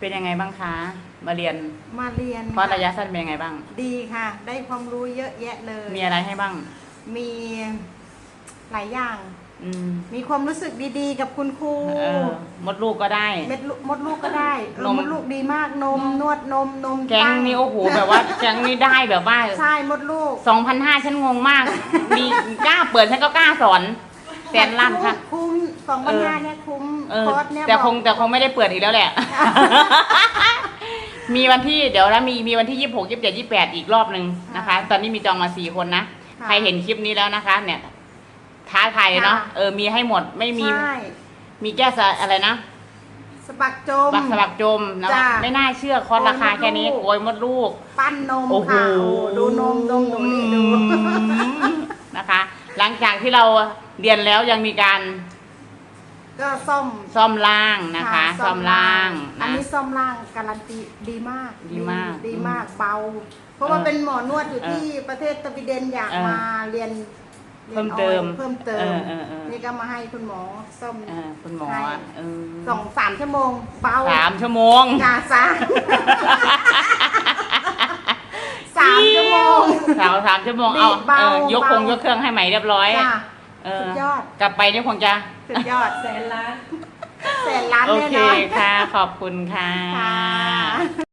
เป็นยังไงบ้างคะ มาเรียนมาเรียนคอร์สค่ะระยะสั้นเป็นยังไงบ้าง ดีค่ะ ได้ความรู้เยอะแยะเลย มีอะไรให้บ้าง มีหลายอย่างอืมมีความรู้สึกดีๆ กับคุณครูเออมดลูกก็ได้ เม็ดลูกมดลูกก็ได้เออนมมดลูกดีมากนมนวดนมนมแก๊งตั้นี่โอ้โหแบบว่าแก๊งนี่ได้แบบว่าใช่มดลูกสองพันห้าฉันงงมาก มีกล้าเปิดฉันก็กล้าสอนแสนล้านค่ะคุ้ม สองพันห้าเนี่ยคุ้มเออคอร์สเนี่ยแต่บอกคงแต่คงไม่ได้เปิดอีกแล้วแหละ มีวันที่เดี๋ยวนะมีมีวันที่ยี่หกยี่เจ็ดยี่แปดอีกรอบหนึ่งนะคะ ตอนนี้มีจองมาสี่คนนะค่ะใครเห็นคลิปนี้แล้วนะคะ เนี่ย ท้าทายเนาะค่ะ เออมีให้หมดไม่มีใช่มีแก้สะอะไรนะสปักจม บักสลักจมนะจ้ะไม่น่าเชื่อคอร์สราคาแค่นี้โอ้โอ้ยยมมดดลูลูกปั้นนมโอ้โหค่ะโอ้ดูนมนมหนูนี่ดู นะคะ หลังจากที่เราเรียนแล้วยังมีการ ก็ซ่อมซ่อมล่างนะคะ ซ่อมล่างอันนะ นี้ซ่อมล่างการันตีดีมากดีมากดีมากเบา เพราะว่าเออเป็นหมอนวดอยู่เออที่ประเทศสวีเดนอยากเออมาเรียนรียนเพิ่มเติมออยล์เพิ่มเติม เออเออเออ นี่ก็มาให้คุณหมอซ่อมเออคุณหมอให้เออสองสามชั่วโมงเบาสามชั่วโมงจ้าสามสามชั่วโมง สามสามชั่วโมงดีเอาเบาเออยกคงเบายกเครื่องให้ใหม่เรียบร้อย จ้า เออ สุดยอด กลับไปนี่คงจะสุดยอด แสนล้าน แสนล้านโอแน่เคนอนค่ะ ขอบคุณค่ะ ค่ะ